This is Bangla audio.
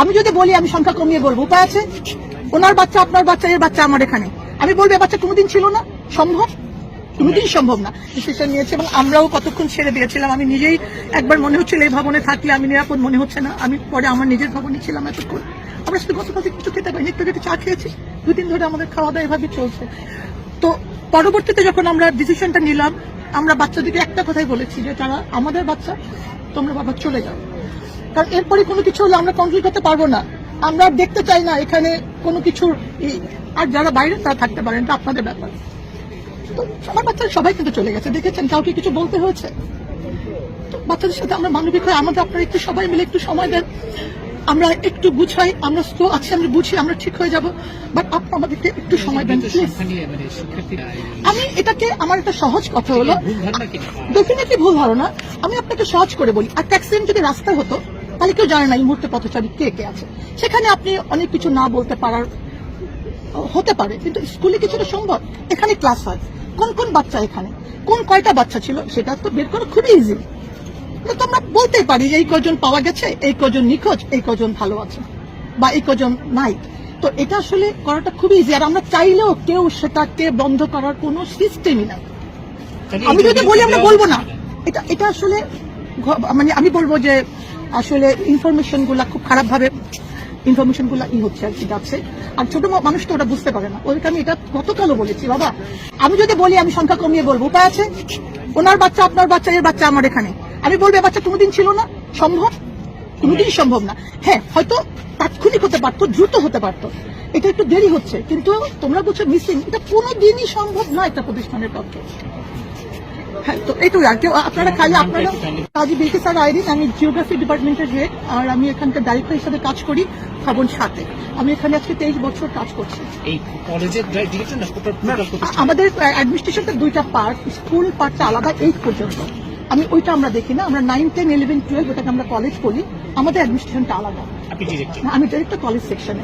আমি যদি বলি, আমি সংখ্যা কমিয়ে বলব, উপায় আছে? ওনার বাচ্চা, আপনার বাচ্চা, এর বাচ্চা আমার এখানে। আমি বলব বাচ্চা কোনোদিন ছিল না? সম্ভব? কোনোদিন সম্ভব না। ডিসিশন নিয়েছে এবং আমরাও কতক্ষণ ছেড়ে দিয়েছিলাম, আমি নিজেই একবার মনে হচ্ছিল, এই ভবনে থাকলে আমি নিরাপদ মনে হচ্ছে না। আমি পরে আমার নিজের ভবনে ছিলাম এতক্ষণ। আমরা শুধু গতকাল কিছু খেতে পাইনি, একটু একটু চা খেয়েছি। দুদিন ধরে আমাদের খাওয়া দাওয়া এভাবে চলছে। তো পরবর্তীতে যখন আমরা ডিসিশনটা নিলাম, আমরা বাচ্চাদেরকে একটা কথাই বলেছি যে, তারা আমাদের বাচ্চা, তোমরা বাবা চলে যাও। কারণ এরপরে কোনো কিছু হলে আমরা কন্ট্রোল করতে পারব না। আমরা আর দেখতে চাই না এখানে কোনো কিছুর আর যারা বাইরে তারা থাকতে পারেন এটা আপনাদের ব্যাপার। তো আমার বাচ্চারা সবাই কিন্তু চলে গেছে দেখেছেন? কাউকে কিছু বলতে হয়েছে? তো বাচ্চাদের সাথে আমরা মানবিক হয়ে আমাদের আপনারা একটু সবাই মিলে একটু সময় দেন। আমরা একটু বুঝাই আমরা স্লো আছি আমরা বুঝি আমরা ঠিক হয়ে যাব। বাট আপনি আমাদেরকে একটু সময় দেন মানে আমি এটাকে আমার একটা সহজ কথা হলো ভুল কি? ডেফিনেটলি ভুল ধারণা। আমি আপনাকে সহজ করে বলি একটা অ্যাক্সিডেন্ট যদি রাস্তায় হতো তাহলে কেউ জানে না এই মুহূর্তে পথচারী কে কে আছে। সেখানে আপনি অনেক কিছু না বলতে পারার হতে পারে কিন্তু স্কুলে কিছুটা সম্ভব। এখানে ক্লাস হয়। কোন কোন বাচ্চা এখানে? কোন কয়টা বাচ্চা ছিল? সেটা তো বের করা খুবই ইজি তো আমরা বলতেই পারি যে এই কজন পাওয়া গেছে এই কজন নিখোঁজ এই কজন ভালো আছে বা এই কজন নাই। তো এটা আসলে করাটা খুবই ইজি আর আমরা চাইলেও কেউ সেটাকে বন্ধ করার কোনো সিস্টেমই নাই। আমি যদি বলি আমরা বলব না। এটা এটা আসলে মানে আমি বলব যে আসলে ইনফরমেশনগুলা খুব খারাপ ভাবে ইনফরমেশনগুলা ই হচ্ছে আর কি, যাচ্ছে। আর ছোট মানুষ তো ওটা বুঝতে পারে না। ওদেরকে আমি এটা গতকালও বলেছি, বাবা। আমি যদি বলি, আমি সংখ্যা কমিয়ে বলব। উপায় আছে? ওনার বাচ্চা, আপনার বাচ্চা, এর বাচ্চা আমার এখানে। আমি বলব বাচ্চা কোনোদিন ছিল না? সম্ভব? কোনোদিন সম্ভব না। হ্যাঁ হয়তো তাৎক্ষণিক হতে পারতো, দ্রুত হতে পারতো। এটা একটু দেরি হচ্ছে, কিন্তু তোমরা বলছো মিসিং এটা কোনোদিনই সম্ভব না একটা প্রতিষ্ঠানের পক্ষে। হ্যাঁ তো এইটুকু আর কেউ আপনারা খালি আপনারা কাজী বিলকে স্যার আইরিন আমি জিওগ্রাফি ডিপার্টমেন্টের হেড আর আমি এখানকার ডাইরেক্টর হিসেবে কাজ করি ভবন সাথে আমি এখানে আজকে তেইশ বছর কাজ করছি। এই কলেজের ডিরেক্টর আমাদের অ্যাডমিনিস্ট্রেশনটা দুইটা পার্ট স্কুল পার্টটা আলাদা এইট পর্যন্ত। আমি ওইটা আমরা দেখি না আমরা নাইন টেন ইলেভেন টুয়েলভ ওটাকে আমরা কলেজ করি আমাদের অ্যাডমিনিস্ট্রেশনটা আলাদা। ডিরেক্টর আমি ডাইরেক্টর কলেজ সেকশনে